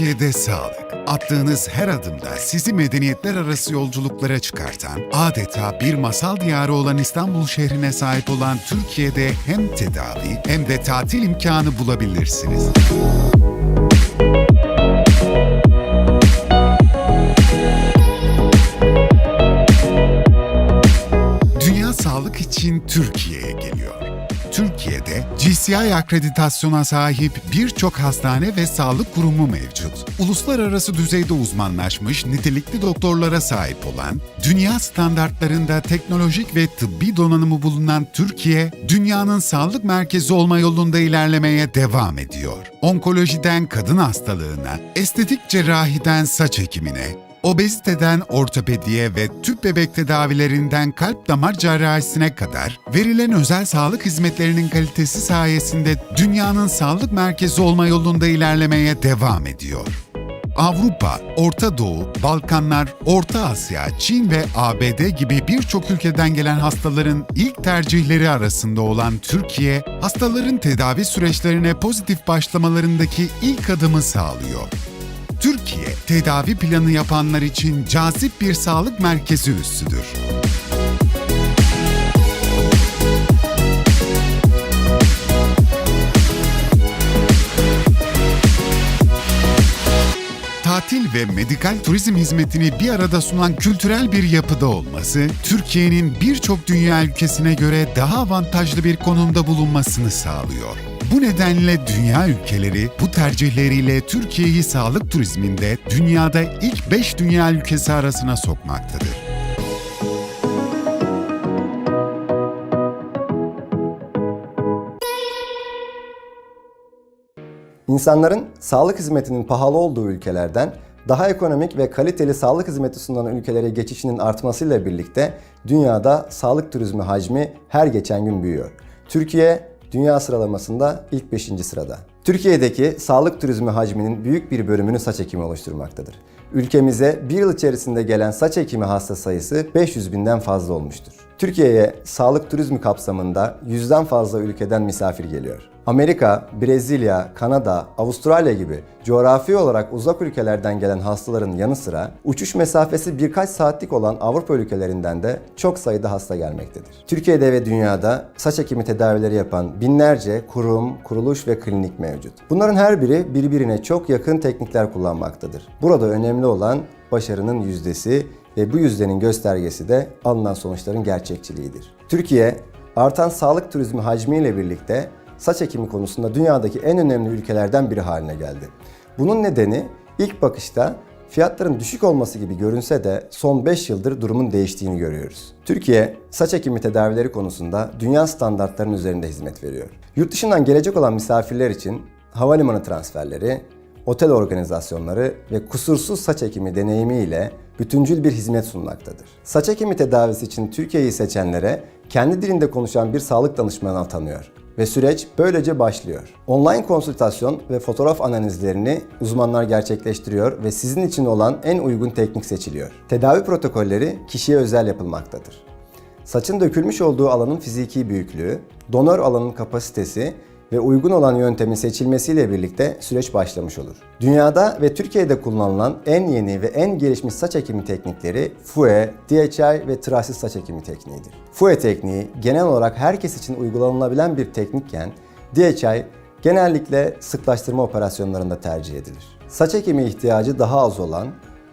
ve sağlık. Attığınız her adımda sizi medeniyetler arası yolculuklara çıkartan, adeta bir masal diyarı olan İstanbul şehrine sahip olan Türkiye'de hem tedavi hem de tatil imkanı bulabilirsiniz. Dünya Sağlık için Türkiye'ye geliyor. Türkiye'de GCI akreditasyona sahip birçok hastane ve sağlık kurumu mevcut. Uluslararası düzeyde uzmanlaşmış nitelikli doktorlara sahip olan, dünya standartlarında teknolojik ve tıbbi donanımı bulunan Türkiye, dünyanın sağlık merkezi olma yolunda ilerlemeye devam ediyor. Onkolojiden kadın hastalığına, estetik cerrahiden saç ekimine, Obeziteden ortopediye ve tüp bebek tedavilerinden kalp damar cerrahisine kadar verilen özel sağlık hizmetlerinin kalitesi sayesinde dünyanın sağlık merkezi olma yolunda ilerlemeye devam ediyor. Avrupa, Orta Doğu, Balkanlar, Orta Asya, Çin ve ABD gibi birçok ülkeden gelen hastaların ilk tercihleri arasında olan Türkiye, hastaların tedavi süreçlerine pozitif başlamalarındaki ilk adımı sağlıyor. Türkiye, tedavi planı yapanlar için cazip bir sağlık merkezi üssüdür. Tatil ve medikal turizm hizmetini bir arada sunan kültürel bir yapıda olması, Türkiye'nin birçok dünya ülkesine göre daha avantajlı bir konumda bulunmasını sağlıyor. Bu nedenle dünya ülkeleri bu tercihleriyle Türkiye'yi sağlık turizminde dünyada ilk 5 dünya ülkesi arasına sokmaktadır. İnsanların sağlık hizmetinin pahalı olduğu ülkelerden daha ekonomik ve kaliteli sağlık hizmeti sunan ülkelere geçişinin artmasıyla birlikte dünyada sağlık turizmi hacmi her geçen gün büyüyor. Türkiye dünya sıralamasında ilk 5. sırada. Türkiye'deki sağlık turizmi hacminin büyük bir bölümünü saç ekimi oluşturmaktadır. Ülkemize bir yıl içerisinde gelen saç ekimi hasta sayısı 500 binden fazla olmuştur. Türkiye'ye sağlık turizmi kapsamında yüzden fazla ülkeden misafir geliyor. Amerika, Brezilya, Kanada, Avustralya gibi coğrafi olarak uzak ülkelerden gelen hastaların yanı sıra uçuş mesafesi birkaç saatlik olan Avrupa ülkelerinden de çok sayıda hasta gelmektedir. Türkiye'de ve dünyada saç ekimi tedavileri yapan binlerce kurum, kuruluş ve klinik mevcut. Bunların her biri birbirine çok yakın teknikler kullanmaktadır. Burada önemli olan başarının yüzdesi ve bu yüzdenin göstergesi de alınan sonuçların gerçekçiliğidir. Türkiye, artan sağlık turizmi hacmiyle birlikte saç ekimi konusunda dünyadaki en önemli ülkelerden biri haline geldi. Bunun nedeni ilk bakışta fiyatların düşük olması gibi görünse de son 5 yıldır durumun değiştiğini görüyoruz. Türkiye, saç ekimi tedavileri konusunda dünya standartlarının üzerinde hizmet veriyor. Yurt dışından gelecek olan misafirler için havalimanı transferleri, otel organizasyonları ve kusursuz saç ekimi deneyimiyle bütüncül bir hizmet sunmaktadır. Saç ekimi tedavisi için Türkiye'yi seçenlere kendi dilinde konuşan bir sağlık danışmanı atanıyor ve süreç böylece başlıyor. Online konsültasyon ve fotoğraf analizlerini uzmanlar gerçekleştiriyor ve sizin için olan en uygun teknik seçiliyor. Tedavi protokolleri kişiye özel yapılmaktadır. Saçın dökülmüş olduğu alanın fiziki büyüklüğü, donör alanın kapasitesi ve uygun olan yöntemin seçilmesiyle birlikte süreç başlamış olur. Dünyada ve Türkiye'de kullanılan en yeni ve en gelişmiş saç ekimi teknikleri FUE, DHI ve trasis saç ekimi tekniğidir. FUE tekniği genel olarak herkes için uygulanılabilen bir teknikken DHI genellikle sıklaştırma operasyonlarında tercih edilir. Saç ekimi ihtiyacı daha az olan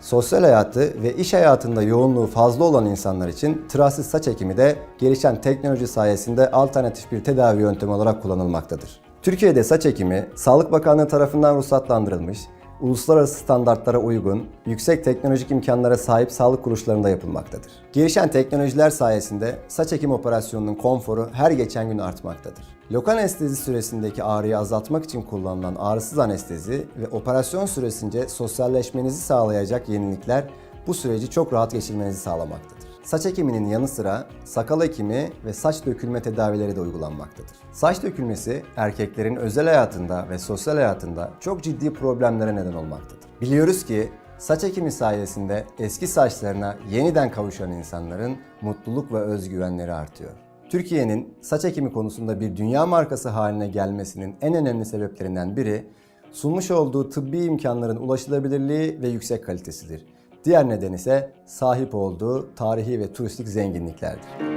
Sosyal hayatı ve iş hayatında yoğunluğu fazla olan insanlar için trasis saç ekimi de gelişen teknoloji sayesinde alternatif bir tedavi yöntemi olarak kullanılmaktadır. Türkiye'de saç ekimi, Sağlık Bakanlığı tarafından ruhsatlandırılmış, uluslararası standartlara uygun, yüksek teknolojik imkanlara sahip sağlık kuruluşlarında yapılmaktadır. Gelişen teknolojiler sayesinde saç ekim operasyonunun konforu her geçen gün artmaktadır. Lokal anestezi süresindeki ağrıyı azaltmak için kullanılan ağrısız anestezi ve operasyon süresince sosyalleşmenizi sağlayacak yenilikler bu süreci çok rahat geçirmenizi sağlamaktadır. Saç ekiminin yanı sıra sakal ekimi ve saç dökülme tedavileri de uygulanmaktadır. Saç dökülmesi erkeklerin özel hayatında ve sosyal hayatında çok ciddi problemlere neden olmaktadır. Biliyoruz ki saç ekimi sayesinde eski saçlarına yeniden kavuşan insanların mutluluk ve özgüvenleri artıyor. Türkiye'nin saç ekimi konusunda bir dünya markası haline gelmesinin en önemli sebeplerinden biri sunmuş olduğu tıbbi imkanların ulaşılabilirliği ve yüksek kalitesidir. Diğer neden ise sahip olduğu tarihi ve turistik zenginliklerdir.